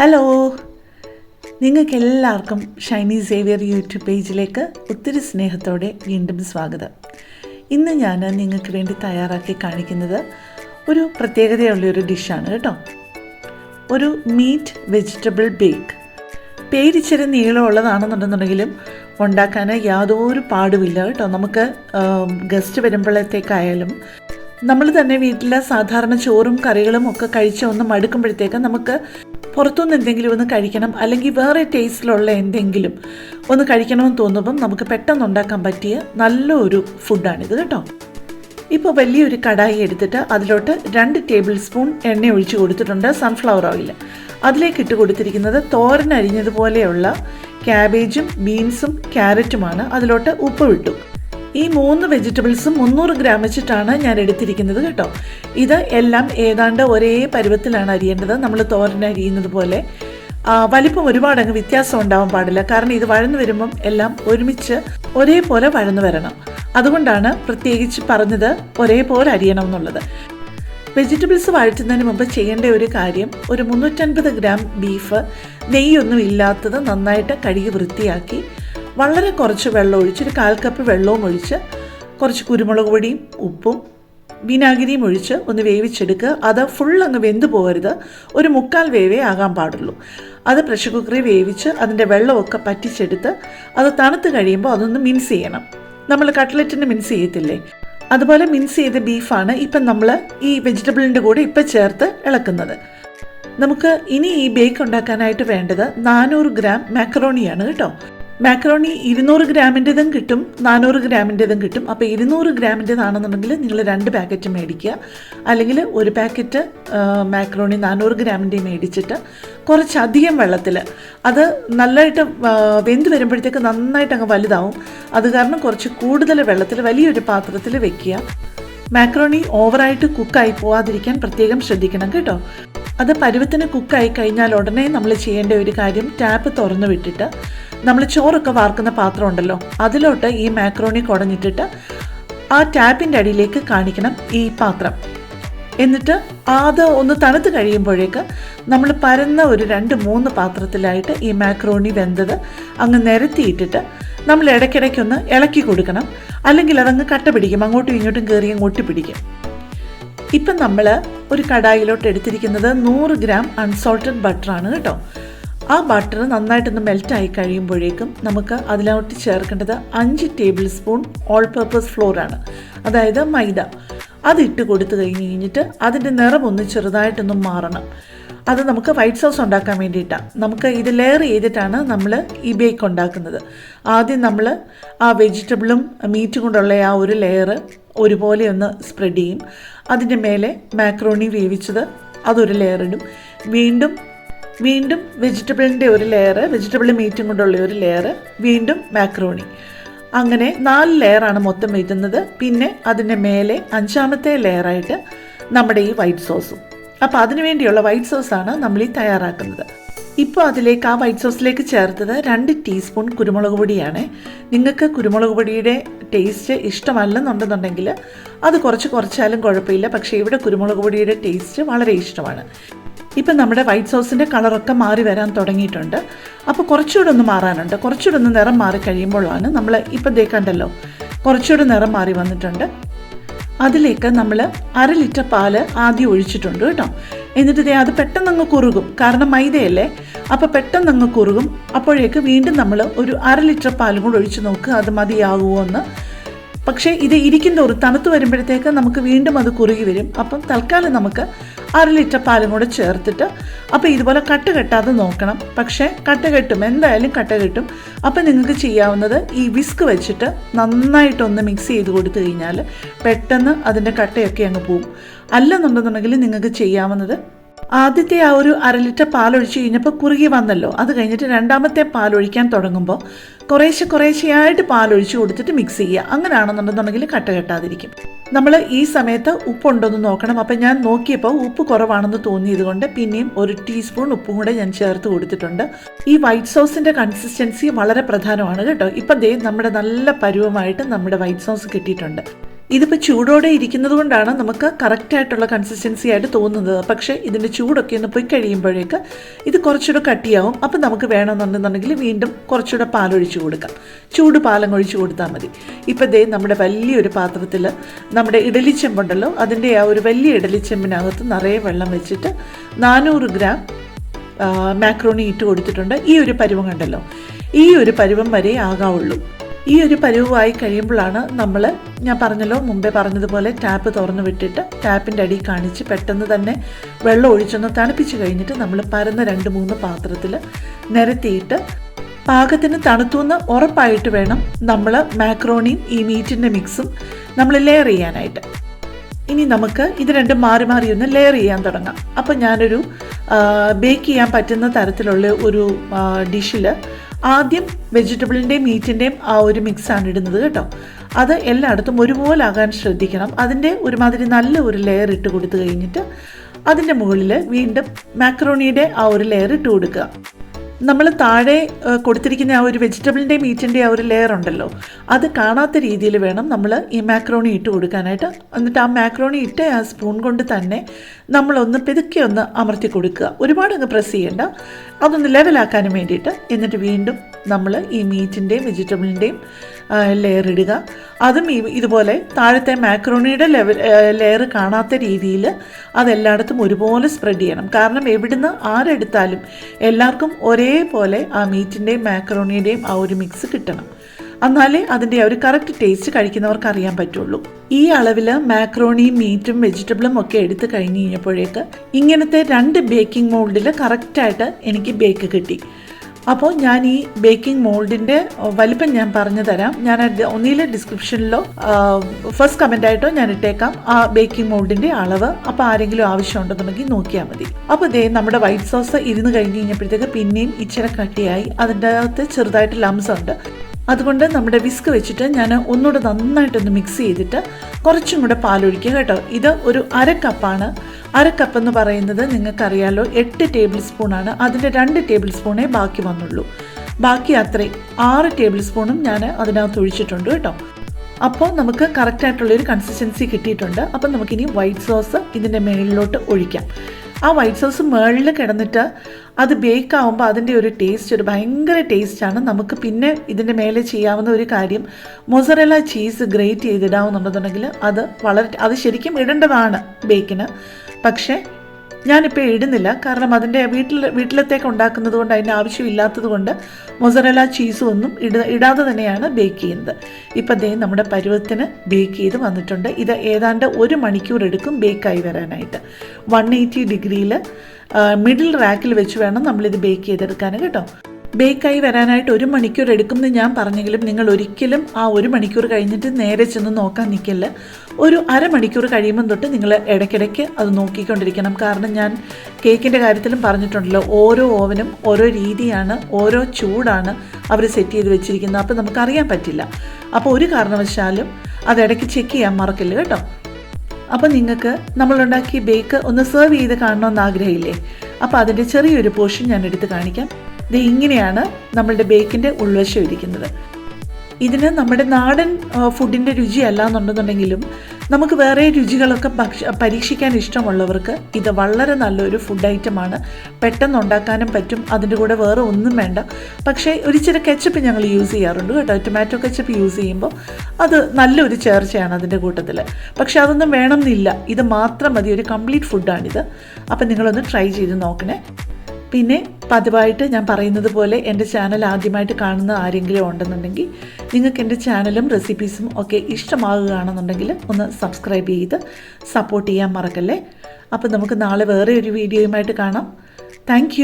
Hello നിങ്ങൾക്ക് എല്ലാവർക്കും Shiny Xavier YouTube പേജിലേക്ക് ഒത്തിരി സ്നേഹത്തോടെ വീണ്ടും സ്വാഗതം. ഇന്ന് ഞാൻ നിങ്ങൾക്ക് വേണ്ടി തയ്യാറാക്കി കാണിക്കുന്നത് ഒരു പ്രത്യേകതയുള്ളൊരു ഡിഷാണ് കേട്ടോ. ഒരു മീറ്റ് വെജിറ്റബിൾ ബേക്ക്. പേരിച്ചിരി നീളമുള്ളതാണെന്നുണ്ടെന്നുണ്ടെങ്കിലും ഉണ്ടാക്കാൻ യാതൊരു പാടുമില്ല കേട്ടോ. നമുക്ക് ഗസ്റ്റ് വരുമ്പോഴത്തേക്കായാലും നമ്മൾ തന്നെ വീട്ടിൽ സാധാരണ ചോറും കറികളും ഒക്കെ കഴിച്ച് ഒന്ന് മടുക്കുമ്പോഴത്തേക്ക് നമുക്ക് പുറത്തുനിന്ന് എന്തെങ്കിലും ഒന്ന് കഴിക്കണം അല്ലെങ്കിൽ വേറെ ടേസ്റ്റിലുള്ള എന്തെങ്കിലും ഒന്ന് കഴിക്കണമെന്ന് തോന്നുമ്പം നമുക്ക് പെട്ടെന്ന് ഉണ്ടാക്കാൻ പറ്റിയ നല്ലൊരു ഫുഡാണിത് കേട്ടോ. ഇപ്പോൾ വലിയൊരു കടായി എടുത്തിട്ട് അതിലോട്ട് രണ്ട് ടേബിൾ സ്പൂൺ എണ്ണ ഒഴിച്ച് കൊടുത്തിട്ടുണ്ട് സൺഫ്ലവർ ഓയിൽ അതിലേക്ക് ഇട്ട് കൊടുത്തിരിക്കുന്നത് തോരൻ അരിഞ്ഞതുപോലെയുള്ള ക്യാബേജും ബീൻസും ക്യാരറ്റുമാണ് അതിലോട്ട് ഉപ്പ് വിട്ടു ഈ മൂന്ന് വെജിറ്റബിൾസും മുന്നൂറ് ഗ്രാം വെച്ചിട്ടാണ് ഞാൻ എടുത്തിരിക്കുന്നത് കേട്ടോ. ഇത് എല്ലാം ഏതാണ്ട് ഒരേ പരുവത്തിലാണ് അരിയേണ്ടത്. നമ്മൾ തോരൻ അരിയുന്നത് പോലെ. വലിപ്പം ഒരുപാട് അങ്ങ് വ്യത്യാസം ഉണ്ടാവാൻ പാടില്ല. കാരണം ഇത് വഴന്നു വരുമ്പം എല്ലാം ഒരുമിച്ച് ഒരേപോലെ വഴന്നു വരണം. അതുകൊണ്ടാണ് പ്രത്യേകിച്ച് പറഞ്ഞത് ഒരേപോലെ അരിയണം എന്നുള്ളത്. വെജിറ്റബിൾസ് വഴറ്റുന്നതിന് മുമ്പ് ചെയ്യേണ്ട ഒരു കാര്യം ഒരു മുന്നൂറ്റൻപത് ഗ്രാം ബീഫ് നെയ്യൊന്നും ഇല്ലാത്തത് നന്നായിട്ട് കഴുകി വൃത്തിയാക്കി വളരെ കുറച്ച് വെള്ളം ഒഴിച്ച് ഒരു കാൽ കപ്പ് വെള്ളവും ഒഴിച്ച് കുറച്ച് കുരുമുളക് പൊടിയും ഉപ്പും വിനാഗിരിയും ഒഴിച്ച് ഒന്ന് വേവിച്ചെടുക്കുക. അത് ഫുൾ അങ്ങ് വെന്ത് പോകരുത്. ഒരു മുക്കാൽ വേവേ ആകാൻ പാടുള്ളൂ. അത് പ്രഷർ കുക്കറിൽ വേവിച്ച് അതിന്റെ വെള്ളമൊക്കെ പറ്റിച്ചെടുത്ത് അത് തണുത്ത് കഴിയുമ്പോൾ അതൊന്ന് മിൻസ് ചെയ്യണം. നമ്മൾ കട്ട്ലറ്റിന് മിൻസ് ചെയ്യത്തില്ലേ? അതുപോലെ മിൻസ് ചെയ്ത ബീഫാണ് ഇപ്പം നമ്മൾ ഈ വെജിറ്റബിളിന്റെ കൂടെ ഇപ്പം ചേർത്ത് ഇളക്കുന്നത്. നമുക്ക് ഇനി ഈ ബേക്ക് ഉണ്ടാക്കാനായിട്ട് വേണ്ടത് നാനൂറ് ഗ്രാം മാക്കറോണിയാണ് കേട്ടോ. മാക്കറോണി ഇരുന്നൂറ് ഗ്രാമിന്റെതും കിട്ടും നാനൂറ് ഗ്രാമിന്റെതും കിട്ടും. അപ്പോൾ ഇരുന്നൂറ് ഗ്രാമിന്റെതാണെന്നുണ്ടെങ്കിൽ നിങ്ങൾ രണ്ട് പാക്കറ്റ് മേടിക്കുക. അല്ലെങ്കിൽ ഒരു പാക്കറ്റ് മാക്രോണി നാനൂറ് ഗ്രാമിന്റെ മേടിച്ചിട്ട് കുറച്ചധികം വെള്ളത്തിൽ. അത് നല്ലതായിട്ട് വെന്ത് വരുമ്പോഴത്തേക്ക് നന്നായിട്ട് അങ്ങ് വലുതാവും. അത് കാരണം കുറച്ച് കൂടുതൽ വെള്ളത്തിൽ വലിയൊരു പാത്രത്തിൽ വെക്കുക. മാക്രോണി ഓവറായിട്ട് കുക്കായി പോവാതിരിക്കാൻ പ്രത്യേകം ശ്രദ്ധിക്കണം കേട്ടോ. അത് പരുവത്തിന് കുക്കായി കഴിഞ്ഞാൽ ഉടനെ നമ്മൾ ചെയ്യേണ്ട ഒരു കാര്യം ടാപ്പ് തുറന്നു വിട്ടിട്ട് നമ്മൾ ചോറൊക്കെ വാർക്കുന്ന പാത്രം ഉണ്ടല്ലോ അതിലോട്ട് ഈ മാക്രോണി കുടഞ്ഞിട്ടിട്ട് ആ ടാപ്പിന്റെ അടിയിലേക്ക് കാണിക്കണം ഈ പാത്രം. എന്നിട്ട് അത് ഒന്ന് തണുത്ത് കഴിയുമ്പോഴേക്ക് നമ്മൾ പരന്ന ഒരു രണ്ട് മൂന്ന് പാത്രത്തിലായിട്ട് ഈ മാക്രോണി വെന്തത് അങ്ങ് നിരത്തിയിട്ടിട്ട് നമ്മൾ ഇടയ്ക്കിടയ്ക്കൊന്ന് ഇളക്കി കൊടുക്കണം. അല്ലെങ്കിൽ അതങ്ങ് കട്ട പിടിക്കും അങ്ങോട്ടും ഇങ്ങോട്ടും കയറി അങ്ങോട്ട് പിടിക്കും ഇപ്പം നമ്മൾ ഒരു കടായിലോട്ട് എടുത്തിരിക്കുന്നത് നൂറ് ഗ്രാം അൺസോൾട്ടഡ് ബട്ടറാണ് കേട്ടോ. ആ ബട്ടർ നന്നായിട്ടൊന്ന് മെൽറ്റ് ആയി കഴിയുമ്പോഴേക്കും നമുക്ക് അതിലോട്ട് ചേർക്കേണ്ടത് അഞ്ച് ടേബിൾ സ്പൂൺ ഓൾ പർപ്പസ് ഫ്ലോറാണ് അതായത് മൈദ. അതിട്ട് കൊടുത്തു കഴിഞ്ഞ് കഴിഞ്ഞിട്ട് അതിന്റെ നിറം ഒന്ന് ചെറുതായിട്ടൊന്ന് മാറണം. അത് നമുക്ക് വൈറ്റ് സോസ് ഉണ്ടാക്കാൻ വേണ്ടിയിട്ടാണ് നമുക്ക് ഇത് ലെയർ ചെയ്തിട്ടാണ് നമ്മൾ ഈ ബേക്ക് ഉണ്ടാക്കുന്നത്. ആദ്യം നമ്മൾ ആ വെജിറ്റബിളും മീറ്റും കൊണ്ടുള്ള ആ ഒരു ലെയർ ഒരുപോലെ ഒന്ന് സ്പ്രെഡ് ചെയ്യും. അതിന്റെ മേലെ മാക്രോണി വേവിച്ചത് അതൊരു ലെയർ ഇടും. വീണ്ടും വീണ്ടും വെജിറ്റബിളിന്റെ ഒരു ലെയർ വെജിറ്റബിൾ മീറ്റും കൊണ്ടുള്ള ഒരു ലെയർ വീണ്ടും മാക്രോണി അങ്ങനെ നാല് ലെയറാണ് മൊത്തം വീറ്റുന്നത് പിന്നെ അതിന്റെ മേലെ അഞ്ചാമത്തെ ലെയറായിട്ട് നമ്മുടെ ഈ വൈറ്റ് സോസും അപ്പോൾ അതിനു വേണ്ടിയുള്ള വൈറ്റ് സോസാണ് നമ്മൾ ഈ തയ്യാറാക്കുന്നത്. ഇപ്പോൾ അതിലേക്ക് ആ വൈറ്റ് സോസിലേക്ക് ചേർത്തത് രണ്ട് ടീസ്പൂൺ കുരുമുളക് പൊടിയാണ്. നിങ്ങൾക്ക് കുരുമുളക് പൊടിയുടെ ടേസ്റ്റ് ഇഷ്ടമല്ലെന്നുണ്ടെന്നുണ്ടെങ്കിൽ അത് കുറച്ച് കുറച്ചാലും കുഴപ്പമില്ല. പക്ഷേ ഇവിടെ കുരുമുളക് പൊടിയുടെ ടേസ്റ്റ് വളരെ ഇഷ്ടമാണ്. ഇപ്പം നമ്മുടെ വൈറ്റ് സോസിന്റെ കളറൊക്കെ മാറി വരാൻ തുടങ്ങിയിട്ടുണ്ട്. അപ്പോൾ കുറച്ചുകൂടെ ഒന്ന് മാറാനുണ്ട്. കുറച്ചുകൂടെ ഒന്ന് നിറം മാറി കഴിയുമ്പോഴാണ് നമ്മൾ ഇപ്പം തേക്കാണ്ടല്ലോ കുറച്ചുകൂടെ നിറം മാറി വന്നിട്ടുണ്ട്. അതിലേക്ക് നമ്മൾ അര ലിറ്റർ പാൽ ആദ്യം ഒഴിച്ചിട്ടുണ്ട് കേട്ടോ. എന്നിട്ട് അത് പെട്ടെന്ന് കുറുകും. കാരണം മൈദയല്ലേ? അപ്പോൾ പെട്ടെന്ന് അങ്ങ് കുറുകും. അപ്പോഴേക്ക് വീണ്ടും നമ്മൾ ഒരു അര ലിറ്റർ പാലും കൂടെ ഒഴിച്ച് നോക്കുക അത് മതിയാകുമോ എന്ന്. പക്ഷേ ഇത് ഇരിക്കുന്ന ഒരു തണുത്ത് വരുമ്പോഴത്തേക്ക് നമുക്ക് വീണ്ടും അത് കുറുകി വരും. അപ്പം തൽക്കാലം നമുക്ക് അര ലിറ്റർ പാലും കൂടെ ചേർത്തിട്ട് അപ്പോൾ ഇതുപോലെ കട്ട് കെട്ടാതെ നോക്കണം. പക്ഷേ കട്ട് കെട്ടും. എന്തായാലും കട്ട് കെട്ടും. അപ്പോൾ നിങ്ങൾക്ക് ചെയ്യാവുന്നത് ഈ വിസ്ക് വെച്ചിട്ട് നന്നായിട്ടൊന്ന് മിക്സ് ചെയ്ത് കൊടുത്തു കഴിഞ്ഞാൽ പെട്ടെന്ന് അതിന്റെ കട്ടയൊക്കെ അങ്ങ് പോവും. അല്ലെന്നുണ്ടെന്നുണ്ടെങ്കിൽ നിങ്ങൾക്ക് ചെയ്യാവുന്നത് ആദ്യത്തെ ആ ഒരു അര ലിറ്റർ പാലൊഴിച്ച് കഴിഞ്ഞപ്പോൾ കുറുകി വന്നല്ലോ. അത് കഴിഞ്ഞിട്ട് രണ്ടാമത്തെ പാലൊഴിക്കാൻ തുടങ്ങുമ്പോൾ കുറേശ്ശെ കുറേശ്ശെയായിട്ട് പാലൊഴിച്ച് കൊടുത്തിട്ട് മിക്സ് ചെയ്യുക. അങ്ങനെയാണെന്നുണ്ടെന്നുണ്ടെങ്കിൽ കട്ട കെട്ടാതിരിക്കും. നമ്മൾ ഈ സമയത്ത് ഉപ്പുണ്ടോയെന്ന് നോക്കണം. അപ്പം ഞാൻ നോക്കിയപ്പോൾ ഉപ്പ് കുറവാണെന്ന് തോന്നിയത് കൊണ്ട് പിന്നെയും ഒരു ടീസ്പൂൺ ഉപ്പും കൂടെ ഞാൻ ചേർത്ത് കൊടുത്തിട്ടുണ്ട്. ഈ വൈറ്റ് സോസിന്റെ കൺസിസ്റ്റൻസി വളരെ പ്രധാനമാണ് കേട്ടോ. ഇപ്പം ദേ നമ്മുടെ നല്ല പരുവമായിട്ട് നമ്മുടെ വൈറ്റ് സോസ് കിട്ടിയിട്ടുണ്ട്. ഇതിപ്പോൾ ചൂടോടെ ഇരിക്കുന്നത് കൊണ്ടാണ് നമുക്ക് കറക്റ്റായിട്ടുള്ള കൺസിസ്റ്റൻസി ആയിട്ട് തോന്നുന്നത്. പക്ഷേ ഇതിന്റെ ചൂടൊക്കെ ഒന്ന് പോയി കഴിയുമ്പോഴേക്ക് ഇത് കുറച്ചുകൂടെ കട്ടിയാവും. അപ്പം നമുക്ക് വേണമെന്നുണ്ടെന്നുണ്ടെങ്കിൽ വീണ്ടും കുറച്ചുകൂടെ പാലൊഴിച്ച് കൊടുക്കാം. ചൂട് പാലം ഒഴിച്ച് കൊടുത്താൽ മതി. ഇപ്പം ദേ നമ്മുടെ വലിയൊരു പാത്രത്തിൽ നമ്മുടെ ഇഡലിച്ചെമ്പുണ്ടല്ലോ അതിന്റെ ആ ഒരു വലിയ ഇഡലിച്ചെമ്പിനകത്ത് നിറയെ വെള്ളം വെച്ചിട്ട് നാനൂറ് ഗ്രാം മാക്രോണി ഇട്ട് കൊടുത്തിട്ടുണ്ട്. ഈ ഒരു പരുവം കണ്ടല്ലോ? ഈ ഒരു പരുവം വരെ ആകാവുള്ളൂ. ഈ ഒരു പരിവുമായി കഴിയുമ്പോഴാണ് നമ്മൾ ഞാൻ പറഞ്ഞല്ലോ മുമ്പേ പറഞ്ഞതുപോലെ ടാപ്പ് തുറന്നു വിട്ടിട്ട് ടാപ്പിന്റെ അടി കാണിച്ച് പെട്ടെന്ന് തന്നെ വെള്ളം ഒഴിച്ചൊന്ന് തണുപ്പിച്ച് കഴിഞ്ഞിട്ട് നമ്മൾ പരന്ന രണ്ട് മൂന്ന് പാത്രത്തിൽ നിരത്തിയിട്ട് പാകത്തിന് തണുത്തുനിന്ന് ഉറപ്പായിട്ട് വേണം നമ്മൾ മാക്രോണിയും ഈ മീറ്റിന്റെ മിക്സും നമ്മൾ ലെയർ ചെയ്യാനായിട്ട്. ഇനി നമുക്ക് ഇത് രണ്ടും മാറി മാറി ഒന്ന് ലെയർ ചെയ്യാൻ തുടങ്ങാം. അപ്പോൾ ഞാനൊരു ബേക്ക് ചെയ്യാൻ പറ്റുന്ന തരത്തിലുള്ള ഒരു ഡിഷിൽ ആദ്യം വെജിറ്റബിളിന്റെയും മീറ്റിന്റെയും ആ ഒരു മിക്സാണ് ഇടുന്നത് കേട്ടോ. അത് എല്ലായിടത്തും ഒരുപോലെ ആകാൻ ശ്രദ്ധിക്കണം. അതിന്റെ ഒരുമാതിരി നല്ല ഒരു ലെയർ ഇട്ട് കൊടുത്തു കഴിഞ്ഞിട്ട് അതിന്റെ മുകളിൽ വീണ്ടും മാക്രോണിയുടെ ആ ഒരു ലെയർ ഇട്ട് കൊടുക്കുക. നമ്മൾ താഴെ കൊടുത്തിരിക്കുന്ന ആ ഒരു വെജിറ്റബിളിന്റെ മീറ്റിന്റെ ആ ഒരു ലെയർ ഉണ്ടല്ലോ. അത് കാണാത്ത രീതിയിൽ വേണം നമ്മൾ ഈ മാക്രോണി ഇട്ട് കൊടുക്കാനായിട്ട്. എന്നിട്ട് ആ മാക്രോണി ഇട്ട് ആ സ്പൂൺ കൊണ്ട് തന്നെ നമ്മളൊന്ന് പെതുക്കി ഒന്ന് അമർത്തി കൊടുക്കുക. ഒരുപാട് അങ്ങ് പ്രസ് ചെയ്യേണ്ട. അതൊന്ന് ലെവലാക്കാനും വേണ്ടിയിട്ട് എന്നിട്ട് വീണ്ടും നമ്മൾ ഈ മീറ്റിന്റെയും വെജിറ്റബിളിന്റെയും ലെയർ ഇടുക. അതും ഇതുപോലെ താഴത്തെ മാക്രോണിയുടെ ലെവൽ ലെയർ കാണാത്ത രീതിയിൽ അതെല്ലായിടത്തും ഒരുപോലെ സ്പ്രെഡ് ചെയ്യണം. കാരണം എവിടുന്ന് ആരെടുത്താലും എല്ലാവർക്കും ഒരേപോലെ ആ മീറ്റിന്റെയും മാക്രോണിയുടെയും ആ ഒരു മിക്സ് കിട്ടണം. എന്നാലേ അതിന്റെ ഒരു കറക്റ്റ് ടേസ്റ്റ് കഴിക്കുന്നവർക്ക് അറിയാൻ പറ്റുള്ളൂ. ഈ അളവിൽ മാക്രോണിയും മീറ്റും വെജിറ്റബിളും ഒക്കെ എടുത്തു കഴിഞ്ഞ് കഴിഞ്ഞപ്പോഴേക്ക് ഇങ്ങനത്തെ രണ്ട് ബേക്കിംഗ് മോൾഡിൽ കറക്റ്റായിട്ട് എനിക്ക് ബേക്ക് കിട്ടി. അപ്പോൾ ഞാൻ ഈ ബേക്കിംഗ് മോൾഡിന്റെ വലിപ്പം ഞാൻ പറഞ്ഞു തരാം. ഞാൻ ഒന്നിലെ ഡിസ്ക്രിപ്ഷനിലോ ഫസ്റ്റ് കമന്റായിട്ടോ ഞാൻ ഇട്ടേക്കാം. ആ ബേക്കിംഗ് മോൾഡിന്റെ അളവ്. അപ്പോൾ ആരെങ്കിലും ആവശ്യമുണ്ടെന്നുണ്ടെങ്കിൽ നോക്കിയാൽ മതി. അപ്പോൾ ഇതേ നമ്മുടെ വൈറ്റ് സോസ് ഇരുന്ന് കഴിഞ്ഞ് കഴിഞ്ഞപ്പോഴത്തേക്ക് പിന്നെയും ഇച്ചിരി കട്ടിയായി. അതിന്റെ അകത്ത് ചെറുതായിട്ട് ലംസ് ഉണ്ട്. അതുകൊണ്ട് നമ്മുടെ വിസ്ക് വെച്ചിട്ട് ഞാൻ ഒന്നുകൂടെ നന്നായിട്ടൊന്ന് മിക്സ് ചെയ്തിട്ട് കുറച്ചും കൂടെ പാലൊഴിക്കുക കേട്ടോ. ഇത് ഒരു അര കപ്പാണ് അര കപ്പ് എന്ന് പറയുന്നത് നിങ്ങൾക്കറിയാലോ എട്ട് ടേബിൾ സ്പൂണാണ് അതിന്റെ രണ്ട് ടേബിൾ സ്പൂണേ ബാക്കി വന്നുള്ളൂ. ബാക്കി അത്രയും ആറ് ടേബിൾ സ്പൂണും ഞാൻ അതിനകത്ത് ഒഴിച്ചിട്ടുണ്ട് കേട്ടോ. അപ്പോൾ നമുക്ക് കറക്റ്റായിട്ടുള്ളൊരു കൺസിസ്റ്റൻസി കിട്ടിയിട്ടുണ്ട്. അപ്പം നമുക്കിനി വൈറ്റ് സോസ് ഇതിന്റെ മേളിലോട്ട് ഒഴിക്കാം. ആ വൈറ്റ് സോസ് മേളിൽ കിടന്നിട്ട് അത് ബേക്ക് ആകുമ്പോൾ അതിന്റെ ഒരു ടേസ്റ്റ് ഒരു ഭയങ്കര ടേസ്റ്റാണ് നമുക്ക് പിന്നെ ഇതിന്റെ മേലെ ചെയ്യാവുന്ന ഒരു കാര്യം മൊസറല ചീസ് ഗ്രേറ്റ് ചെയ്തിടാവുന്നുണ്ടെന്നുണ്ടെങ്കിൽ അത് വളരെ അത് ശരിക്കും ഇടേണ്ടതാണ് ബേക്കിന് പക്ഷേ ഞാനിപ്പോൾ ഇടുന്നില്ല. കാരണം അതിന്റെ വീട്ടിൽ വീട്ടിലത്തേക്ക് ഉണ്ടാക്കുന്നത് കൊണ്ട് അതിന്റെ ആവശ്യമില്ലാത്തത് കൊണ്ട് മൊസറല ചീസും ഒന്നും ഇട ഇടാതെ തന്നെയാണ് ബേക്ക് ചെയ്യുന്നത്. ഇപ്പം ദേ നമ്മുടെ പരുവത്തിന് ബേക്ക് ചെയ്ത് വന്നിട്ടുണ്ട്. ഇത് ഏതാണ്ട് ഒരു മണിക്കൂർ എടുക്കും ബേക്കായി വരാനായിട്ട്. വൺ എയ്റ്റി ഡിഗ്രിയിൽ മിഡിൽ റാക്കിൽ വെച്ച് വേണം നമ്മളിത് ബേക്ക് ചെയ്തെടുക്കാൻ കേട്ടോ? ബേക്കായി വരാനായിട്ട് ഒരു മണിക്കൂർ എടുക്കുമെന്ന് ഞാൻ പറഞ്ഞെങ്കിലും നിങ്ങൾ ഒരിക്കലും ആ ഒരു മണിക്കൂർ കഴിഞ്ഞിട്ട് നേരെ ചെന്ന് നോക്കാൻ നിൽക്കില്ല. ഒരു അരമണിക്കൂർ കഴിയുമ്പം തൊട്ട് നിങ്ങൾ ഇടയ്ക്കിടയ്ക്ക് അത് നോക്കിക്കൊണ്ടിരിക്കണം. കാരണം ഞാൻ കേക്കിന്റെ കാര്യത്തിലും പറഞ്ഞിട്ടുണ്ടല്ലോ ഓരോ ഓവനും ഓരോ രീതിയാണ് ഓരോ ചൂടാണ് അവർ സെറ്റ് ചെയ്ത് വെച്ചിരിക്കുന്നത്. അപ്പോൾ നമുക്കറിയാൻ പറ്റില്ല. അപ്പോൾ ഒരു കാരണവശാലും അത് ഇടയ്ക്ക് ചെക്ക് ചെയ്യാൻ മറക്കില്ല കേട്ടോ? അപ്പോൾ നിങ്ങൾക്ക് നമ്മളുണ്ടാക്കിയ ബേക്ക് ഒന്ന് സെർവ് ചെയ്ത് കാണണമെന്ന് ആഗ്രഹമില്ലേ? അപ്പോൾ അതിന്റെ ചെറിയൊരു പോർഷൻ ഞാൻ എടുത്ത് കാണിക്കാം. ഇത് ഇങ്ങനെയാണ് നമ്മളുടെ ബേക്കിന്റെ ഉൾവശം ഇരിക്കുന്നത്. ഇതിന് നമ്മുടെ നാടൻ ഫുഡിന്റെ രുചി അല്ല എന്നുണ്ടെന്നുണ്ടെങ്കിലും നമുക്ക് വേറെ രുചികളൊക്കെ ഭക്ഷ പരീക്ഷിക്കാൻ ഇഷ്ടമുള്ളവർക്ക് ഇത് വളരെ നല്ലൊരു ഫുഡ് ഐറ്റമാണ് പെട്ടെന്ന് ഉണ്ടാക്കാനും പറ്റും. അതിന്റെ കൂടെ വേറെ ഒന്നും വേണ്ട. പക്ഷേ ഒരിച്ചിരി കെച്ചപ്പ് ഞങ്ങൾ യൂസ് ചെയ്യാറുണ്ട് കേട്ടോ. ടൊമാറ്റോ കെച്ചപ്പ് യൂസ് ചെയ്യുമ്പോൾ അത് നല്ലൊരു ചേർച്ചയാണ് അതിന്റെ കൂട്ടത്തിൽ പക്ഷേ അതൊന്നും വേണമെന്നില്ല. ഇത് മാത്രം മതി. ഒരു കംപ്ലീറ്റ് ഫുഡാണിത് അപ്പം നിങ്ങളൊന്ന് ട്രൈ ചെയ്ത് നോക്കണേ. പിന്നെ പതിവായിട്ട് ഞാൻ പറയുന്നത് പോലെ എന്റെ ചാനൽ ആദ്യമായിട്ട് കാണുന്ന ആരെങ്കിലും ഉണ്ടെന്നുണ്ടെങ്കിൽ നിങ്ങൾക്ക് എന്റെ ചാനലും റെസിപ്പീസും ഒക്കെ ഇഷ്ടമാകുകയാണെന്നുണ്ടെങ്കിൽ ഒന്ന് സബ്സ്ക്രൈബ് ചെയ്ത് സപ്പോർട്ട് ചെയ്യാൻ മറക്കല്ലേ? അപ്പോൾ നമുക്ക് നാളെ വേറെ ഒരു വീഡിയോയുമായിട്ട് കാണാം. താങ്ക്